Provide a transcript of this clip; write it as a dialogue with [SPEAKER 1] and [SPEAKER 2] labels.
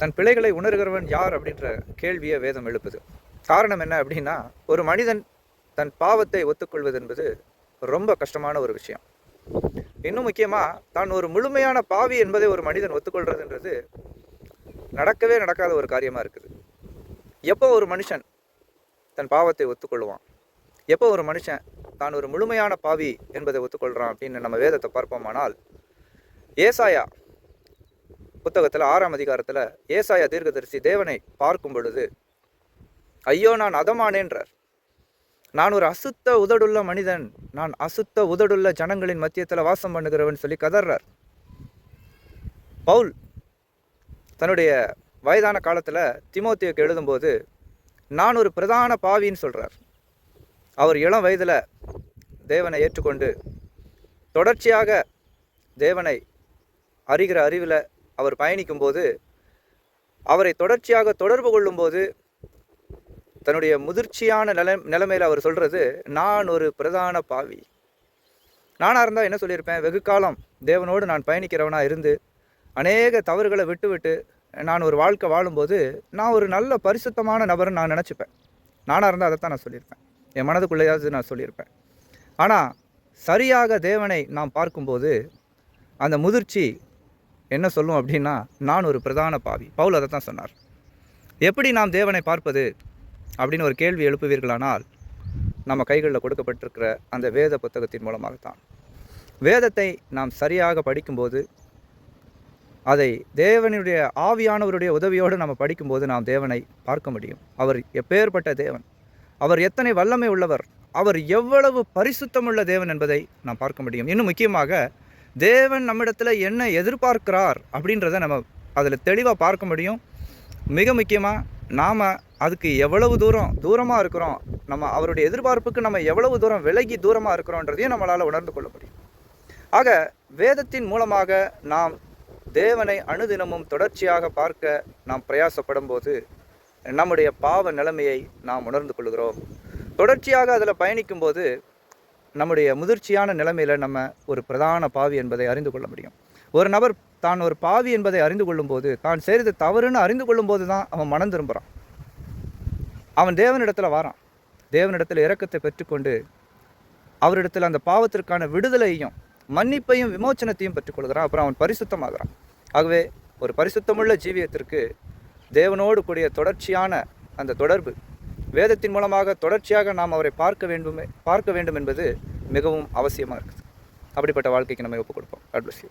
[SPEAKER 1] தன் பிழைகளை உணர்கிறவன் யார் அப்படின்ற கேள்வியை வேதம் எழுப்புது. காரணம் என்ன அப்படின்னா ஒரு மனிதன் தன் பாவத்தை ஒத்துக்கொள்வது என்பது ரொம்ப கஷ்டமான ஒரு விஷயம். இன்னும் முக்கியமாக தான் ஒரு முழுமையான பாவி என்பதை ஒரு மனிதன் ஒத்துக்கொள்றதுன்றது நடக்கவே நடக்காத ஒரு காரியமாக இருக்குது. எப்போ ஒரு மனுஷன் தன் பாவத்தை ஒத்துக்கொள்வான்? எப்போ ஒரு மனுஷன் தான் ஒரு முழுமையான பாவி என்பதை ஒத்துக்கொள்கிறான் அப்படின்னு நம்ம வேதத்தை பார்ப்போமானால் ஏசாயா புத்தகத்தில் ஆறாம் அதிகாரத்தில் ஏசாயா தீர்க்கதரிசி தேவனை பார்க்கும் பொழுது ஐயோ நான் அதமானேன்றார். நான் ஒரு அசுத்த உதடுள்ள மனிதன். நான் அசுத்த உதடுள்ள ஜனங்களின் மத்தியத்தில் வாசம் பண்ணுகிறவன் சொல்லி கதறார் பவுல் தன்னுடைய வயதான காலத்தில் திமோத்தியுக்கு எழுதும்போது நான் ஒரு பிரதான பாவின்னு சொல்கிறார் அவர் இளம் வயதில் தேவனை ஏற்றுக்கொண்டு தொடர்ச்சியாக தேவனை அறிகிற அறிவில் அவர் பயணிக்கும்போது அவரை தொடர்ச்சியாக தொடர்பு கொள்ளும்போது தன்னுடைய முதிர்ச்சியான நில நிலைமையில் அவர் சொல்கிறது நான் ஒரு பிரதான பாவி. நானாக இருந்தால் என்ன சொல்லியிருப்பேன்? வெகு காலம் தேவனோடு நான் பயணிக்கிறவனாக இருந்து அநேக தவறுகளை விட்டுவிட்டு நான் ஒரு வாழ்க்கை வாழும்போது நான் ஒரு நல்ல பரிசுத்தமான நபர்னு நான் நினச்சிப்பேன். நானாக இருந்தால் அதைத்தான் நான் சொல்லியிருப்பேன். என் மனதுக்குள்ளேயாவது நான் சொல்லியிருப்பேன். ஆனால் சரியாக தேவனை நாம் பார்க்கும்போது அந்த முதிர்ச்சி என்ன சொல்லும் அப்படின்னா நான் ஒரு பிரதான பாவி. பவுல் அதை தான் சொன்னார். எப்படி நாம் தேவனை பார்ப்பது? அப்படின்னு ஒரு கேள்வி எழுப்புவீர்களானால் நம்ம கைகளில் கொடுக்கப்பட்டிருக்கிற அந்த வேத புத்தகத்தின் மூலமாகத்தான். வேதத்தை நாம் சரியாக படிக்கும்போது அதை தேவனுடைய ஆவியானவருடைய உதவியோடு நம்ம படிக்கும்போது நாம் தேவனை பார்க்க முடியும். அவர் எப்பேற்பட்ட தேவன்? அவர் எத்தனை வல்லமை உள்ளவர்? அவர் எவ்வளவு பரிசுத்தமுள்ள தேவன் என்பதை நாம் பார்க்க முடியும். இன்னும் முக்கியமாக தேவன் நம்மிடத்தில் என்ன எதிர்பார்க்கிறார் அப்படின்றத நம்ம அதில் தெளிவாக பார்க்க முடியும். மிக முக்கியமாக நாம் அதுக்கு எவ்வளவு தூரம் தூரமாக இருக்கிறோம்? நம்ம அவருடைய எதிர்பார்ப்புக்கு நம்ம எவ்வளவு தூரம் விலகி தூரமாக இருக்கிறோன்றதையும் நம்மளால் உணர்ந்து கொள்ள முடியும். ஆக வேதத்தின் மூலமாக நாம் தேவனை அணுதினமும் தொடர்ச்சியாக பார்க்க நாம் பிரயாசப்படும் போது நம்முடைய பாவ நிலைமையை நாம் உணர்ந்து கொள்கிறோம். தொடர்ச்சியாக அதில் பயணிக்கும்போது நம்முடைய முதிர்ச்சியான நிலைமையில் நம்ம ஒரு பிரதான பாவி என்பதை அறிந்து கொள்ள முடியும். ஒரு நபர் தான் ஒரு பாவி என்பதை அறிந்து கொள்ளும்போது தான் செய்கிறது தவறுன்னு அறிந்து கொள்ளும்போது தான் அவன் மனம் திரும்புகிறான் அவன் தேவனிடத்தில் வாரான். தேவனிடத்தில் இறக்கத்தை பெற்றுக்கொண்டு அவரிடத்தில் அந்த பாவத்திற்கான விடுதலையும் மன்னிப்பையும் விமோச்சனத்தையும் பெற்றுக்கொள்கிறான். அப்புறம் அவன் பரிசுத்தமாகிறான். ஆகவே ஒரு பரிசுத்தமுள்ள ஜீவியத்திற்கு தேவனோடு கூடிய தொடர்ச்சியான அந்த தொடர்பு வேதத்தின் மூலமாக தொடர்ச்சியாக நாம் அவரை பார்க்க வேண்டுமே பார்க்க வேண்டும் என்பது மிகவும் அவசியமாக இருக்குது. அப்படிப்பட்ட வாழ்க்கைக்கு நம்ம ஒப்புக் கொடுப்போம். God bless